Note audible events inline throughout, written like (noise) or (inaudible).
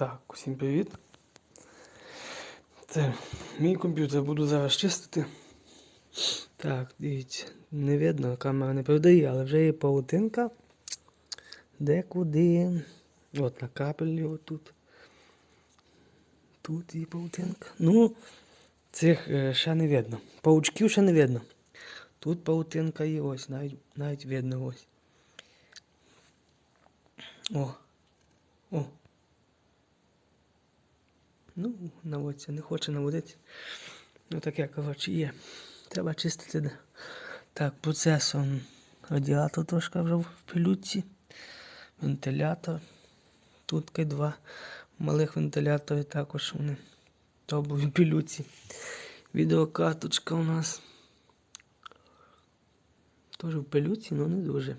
Так, усім привіт. Це мій комп'ютер буду зараз чистити. Так, дивіться, не видно, камера не передає, але вже є паутинка. Де куди? От на капелі отут. Тут є паутинка. Ну, цих е, ще не видно. Паучків ще не видно. Тут паутинка є ось, навіть, навіть видно ось. О. О. Ну, наводиться, не хоче наводити. Ну таке, коротше, є. Треба чистити. Так, процесом радіатор трошки вже в пилюці. Вентилятор. Тут два малих вентилятори також вони. Тобто в пилюці. Відеокарточка у нас. Теж в пилюці, але не дуже.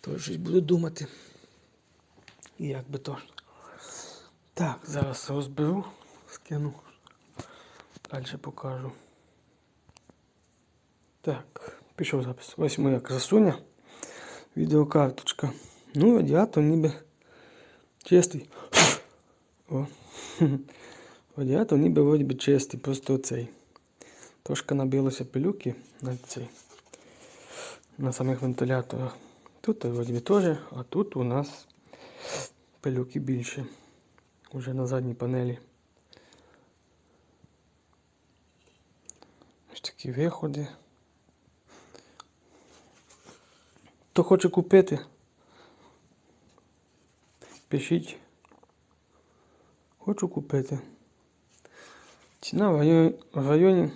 Тож щось буду думати. Як би то. Так, зараз розберу, скину. Далі покажу. Так, пішов запис. Ось моя красуня. Відеокарточка. Ну, радіатор ніби чистий. О. (laughs) Радіатор ніби вроді би чистий, просто оцей. Трошки набилося пилюки на цей. На самих вентиляторах. Тут вроді теж, а тут у нас пилюки більше. Уже на задній панелі. Ось такі виходи. Хто хоче купити? Пишіть. Хочу купити. Ціна в районі, в районі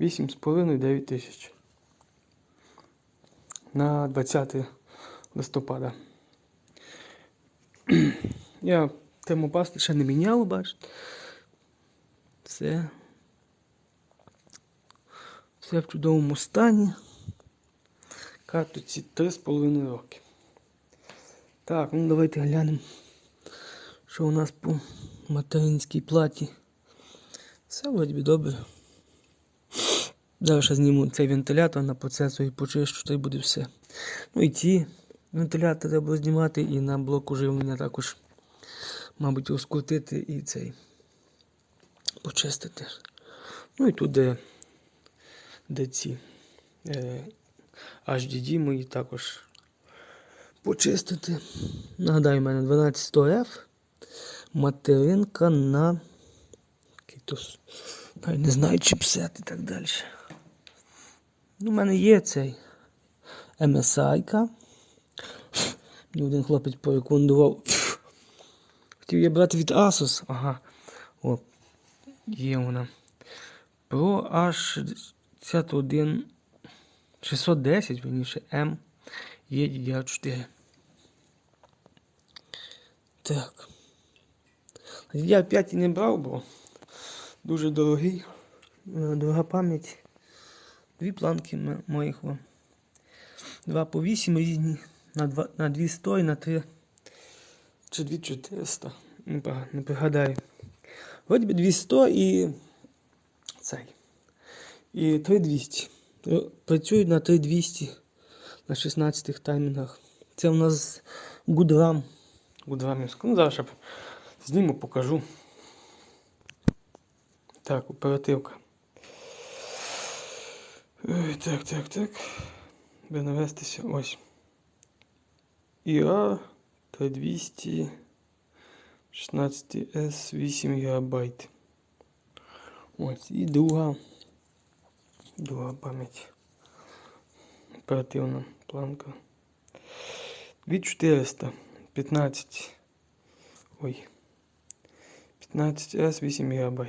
8,5-9 тисяч. На 20 листопада. (clears throat) Я термопасту ще не міняв, бачите. Все. Все в чудовому стані. Карточці 3,5 роки. Так, ну давайте глянемо, що у нас по материнській платі. Все вроді добре. Зараз ще зніму цей вентилятор на процесор і почищу, то й буде все. Ну і ті вентилятори треба знімати, і на блоку живлення також, мабуть, розкрутити і цей почистити. Ну і тут, де, де ці е, HDD мої також почистити. Нагадаю, у мене 12100F. Материнка на якийсь, не знаю, чіпсет і так далі. Ну, у мене є цей MSI-ка. Мені один хлопець порекомендував. Хотів я брати від Asus. Ага. О, є вона. Pro H61 610, верніше, M є DDR4. Так. Я 5 і не брав, бо дуже дорогий. Е, Дорога пам'ять. Дві планки моїх. Два по 8 різні. На, 2, на 200 і на 3. Чи 2400. Не, не пригадаю. Вроді би 200 і цей. І 3200. Е, Працюють на 3200 на 16 таймінгах. Це у нас Гудрам. Гудрамівська. Ну, зараз зніму, покажу. Так, оперативка. Так, так, так. Би навестися. Ось. ІА 3200 16S 8 ГБ. Ось. І друга. Друга пам'ять. Оперативна планка. 2400 15. Ой. 15S 8 ГБ.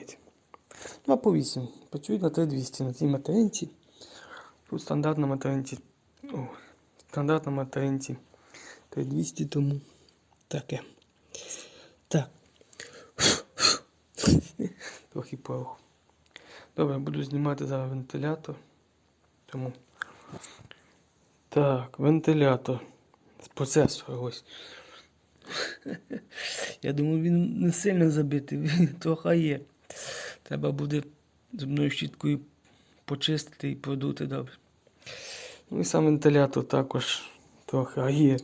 2 по 8. Працюють на 3200 на цій материнці. Тут стандартна материнці. О, стандартна материнці. 3200 тому Таке. Так. (laughs) Трохи пороху. Добре, буду знімати зараз вентилятор. Тому. Так, вентилятор. З процесора ось. (laughs) Я думаю, він не сильно забитий, (laughs) він трохи є. Треба буде зубною щіткою почистити і продути добре. Ну і сам вентилятор також трохи є.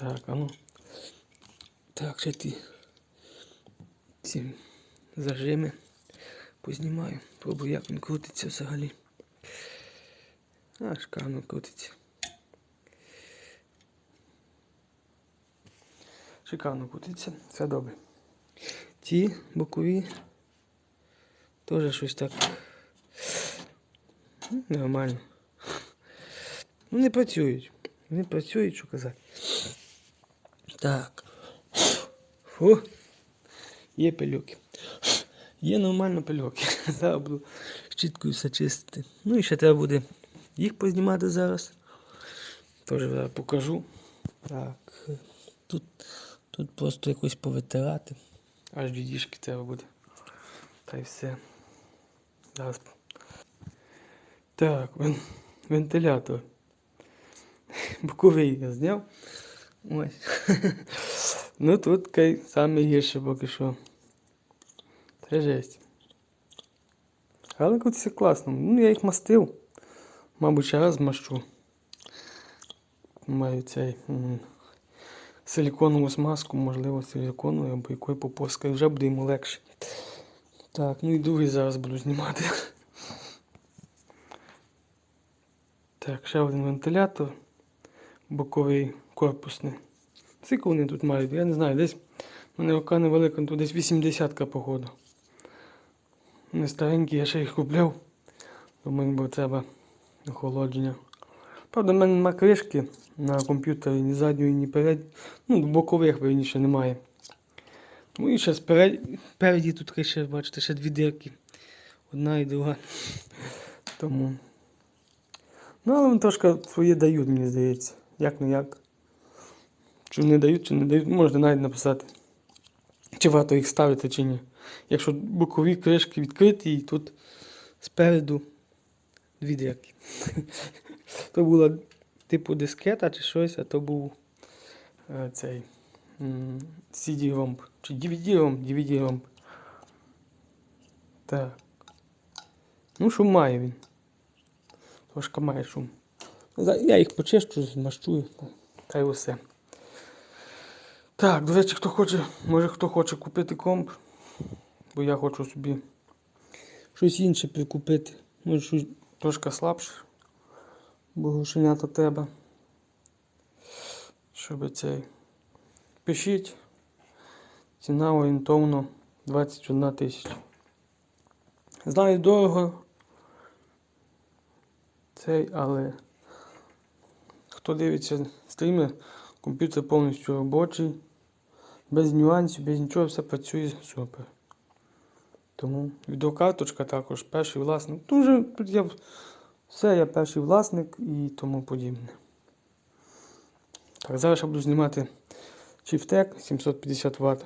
Так, а ну. Так, ще ті ці зажими познімаю. Пробую, як він крутиться взагалі. А, шикарно крутиться. Шикарно крутиться, все добре. Ті бокові теж щось так. Нормально. Ну, не працюють. Не працюють, що казати. Так. Фу. Є пилюки. Є нормально пильоки. Зараз (laughs) буду щіткою все чистити. Ну і ще треба буде їх познімати зараз. Теж зараз покажу. Так. Тут, тут просто якось повитирати. Аж дідішки треба буде. Та й все. Зараз. Так, вентилятор. (laughs) Боковий я зняв. Ось. (laughs) ну тут кай саме гірше поки що. Це жесть. Але крутиться класно. Ну, я їх мастив. Мабуть, ще раз мащу. Маю цей силіконову смазку, можливо, силіконову або якою поповською, вже буде йому легше. Так, ну і другий зараз буду знімати. Так, ще один вентилятор. Боковий корпусний. Скільки вони тут мають? Я не знаю, десь у мене рука невелика, тут десь 80-ка походу. Не старенькі, я ще їх купляв. Думаю, бо треба охолодження. Правда, в мене нема кришки на комп'ютері ні задньої, ні перед. Ну, бокових верніше немає. Ну і ще сперед... спереді тут ще, бачите, ще дві дирки. Одна і друга. Тому. Ну, але вони трошки своє дають, мені здається. Як не як. Чи не дають, чи не дають, можете навіть написати. Чи варто їх ставити, чи ні. Якщо бокові кришки відкриті, і тут спереду дві дірки. (laughs) то була типу дискета чи щось, а то був е, цей CD-ROM. Чи DVD-ROM, DVD-ROM. Так. Ну, шум має він. Трошки має шум. Я їх почищу, змащую, та й усе. Так, до речі, хто хоче, може хто хоче купити комп, бо я хочу собі щось інше прикупити. Може щось трошки слабше, бо грошенята треба. Щоб цей. Пишіть. Ціна орієнтовно 21 тисяча. Знаю дорого. Цей, але хто дивиться стріми, комп'ютер повністю робочий. Без нюансів, без нічого, все працює супер. Тому відеокарточка також перший власник. Дуже я все, я перший власник і тому подібне. Так, зараз я буду знімати Chieftec 750 Вт.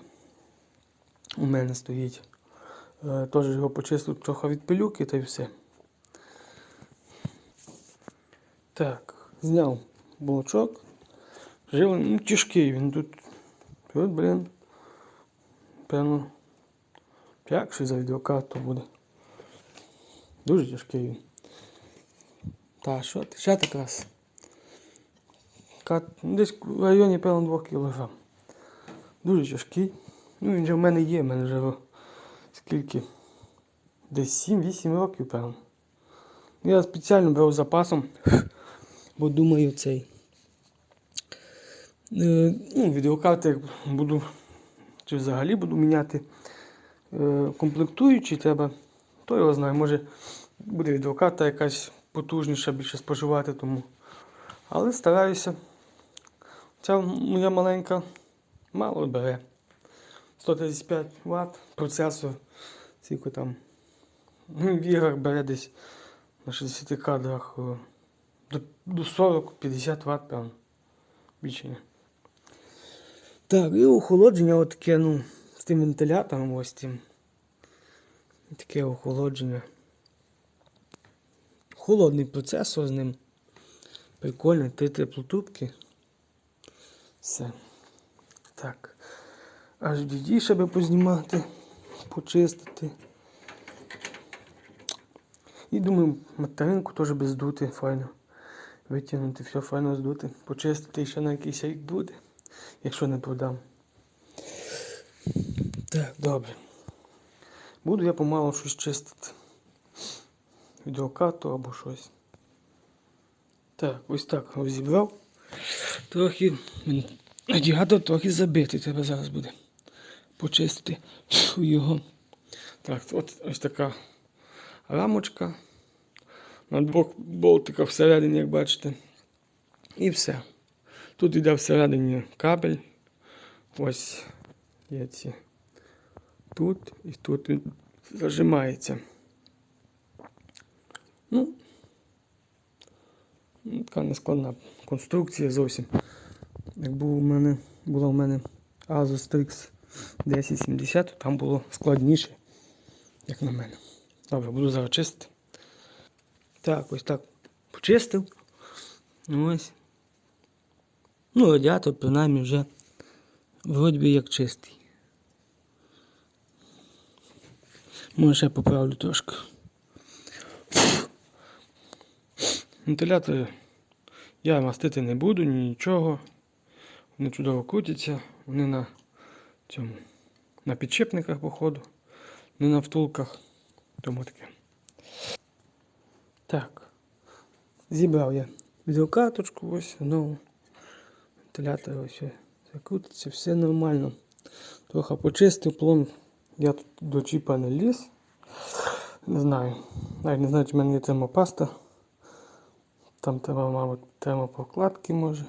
У мене стоїть. Е, Теж його почистив трохи від пилюки та й все. Так, зняв блочок. Жив, ну, тяжкий він тут. Тут, блін. Певно. П'якший за відеокарту буде. Дуже тяжкий він. Та, що? Ще так раз. Кат, ну, десь в районі, певно, 2 кг. Дуже тяжкий. Ну, він же в мене є, в мене вже скільки? Десь 7-8 років, певно. Я спеціально брав запасом, бо думаю цей. Е, ну, відеокарти як буду, чи взагалі буду міняти е, комплектуючі треба. Хто його знає, може буде відеокарта якась потужніша, більше споживати, тому. Але стараюся. Ця моя маленька мало бере. 135 Вт, процесор, скільки там. Ну, в іграх бере десь на 60 кадрах до, до 40-50 Вт, певно. Більше ні. Так, і охолодження отаке, ну, з тим вентилятором ось тим. Таке охолодження. Холодний процесор з ним. Прикольний, три теплотубки. Все. Так. Аж DD ще би познімати, почистити. І думаю, материнку теж би здути файно. Витягнути, все файно здути, почистити ще на якийсь рік буде, якщо не продам. Так, добре. Буду я помалу щось чистити. Відеокарту або щось. Так, ось так розібрав. Трохи радіатор трохи забитий, треба зараз буде почистити його. Так, от ось така рамочка. На двох болтиках всередині, як бачите. І все. Тут йде всередині кабель. Ось є ці. Тут і тут він зажимається. Ну, ну, така нескладна конструкція зовсім. Як був у мене, була у мене Asus TX 1070, то там було складніше, як на мене. Добре, буду зараз чистити. Так, ось так почистив. Ось. Ну, радіатор, принаймні, вже вроді би як чистий. Може ще поправлю трошки. Вентилятори я мастити не буду, нічого. Вони чудово крутяться, вони на цьому, на підшипниках, походу, не на втулках. Тому таке. Так. Зібрав я відеокарточку, ось знову. Вентилятор ось все крутиться, все нормально. Трохи почистив пломб. Я тут до чіпа не ліз. Не знаю. Навіть не знаю, чи в мене є термопаста. Там треба, мабуть, термопрокладки може.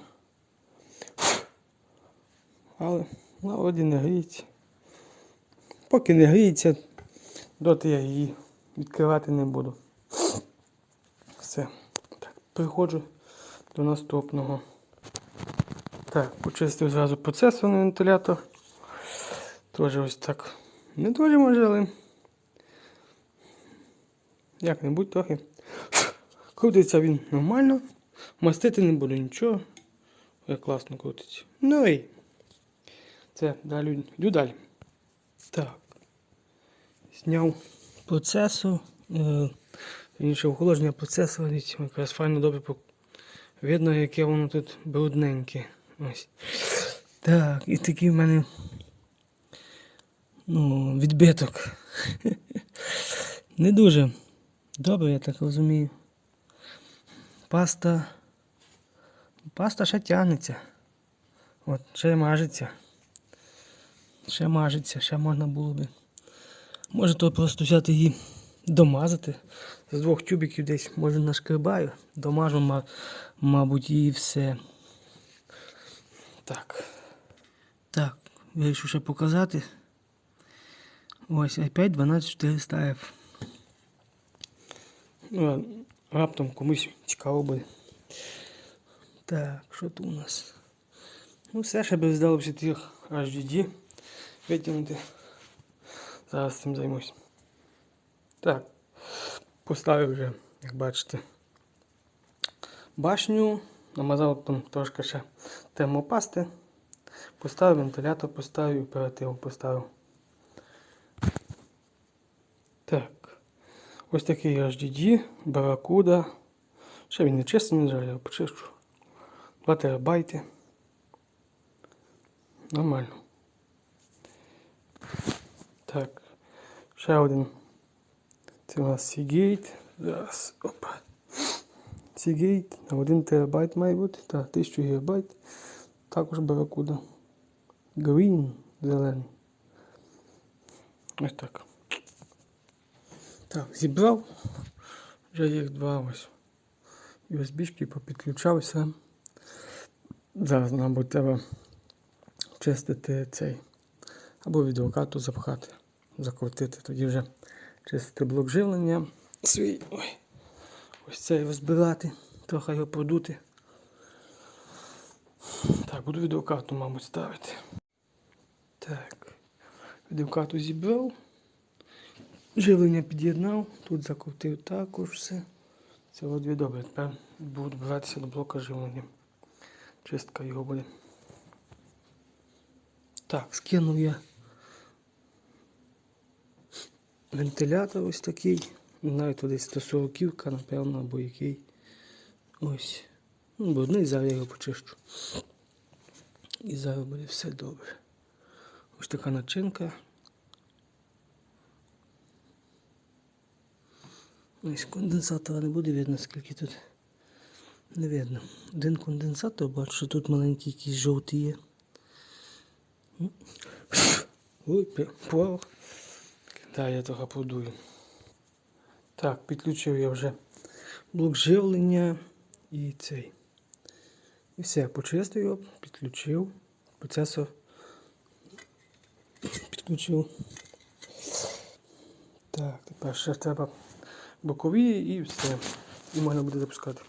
Але на воді не гріється. Поки не гріється, доти я її відкривати не буду. Все. Так, переходжу до наступного. Так, почистив зразу процесорний вентилятор. Теж ось так. Не дуже може, але як-небудь трохи. Крутиться він нормально. Мастити не буду нічого. Ой, класно крутиться. Ну і це далі йду далі. Так. Зняв процесор. Е, інше охолодження процесора. Якраз файно добре видно, яке воно тут брудненьке. Ось. Так, і такий в мене ну, відбиток. Не дуже добре, я так розумію. Паста. Паста ще тягнеться. От, ще мажеться. Ще мажеться, ще можна було би. Може то просто взяти її домазати. З двох тюбиків десь може нашкрибаю. Домажу, мабуть, і все. Так. Так, вирішив ще показати. Ось i5 12400F. Ну, раптом комусь цікаво буде. Так, що тут у нас? Ну, все ще би здалося тих HDD витягнути. Зараз цим займусь. Так, поставив вже, як бачите, башню, намазав там трошки ще термопасти, поставив вентилятор, поставив, оперативу поставив. Так. Ось такий HDD, Barracuda. Ще він не чистий, жаль, я почищу. 2 терабайти. Нормально. Так. Ще один. Це у нас Seagate. Зараз. Опа. Seagate на 1 терабайт має бути. Так, 1000 гігабайт. Також Barracuda. Green зелений. Ось так. Так, зібрав. Вже їх два ось. USB-шки попідключався. Зараз, мабуть, треба чистити цей. Або відеокарту запхати, закрутити. Тоді вже чистити блок живлення. Свій. Ой. Ось цей розбирати, трохи його продути. Так, буду відеокарту, мабуть, ставити. Так. Відеокарту зібрав. Живлення під'єднав, тут закрутив також все. Це дві добре. Тепер буду братися до блока живлення. Чистка його буде. Так, скинув я вентилятор ось такий навіть десь 140 ка напевно, або який. Ось. Ну, брудний, зараз я його почищу. І зараз буде все добре. Ось така начинка. Ось конденсатора не буде видно, скільки тут не видно. Один конденсатор бачу, що тут маленький якийсь жовтий є. Ой, пав. Так, я трохи подую. Так, підключив я вже блок живлення і цей. І все, почистив його, підключив. Процесор підключив. Так, тепер ще треба бокові і все. І можна буде запускати.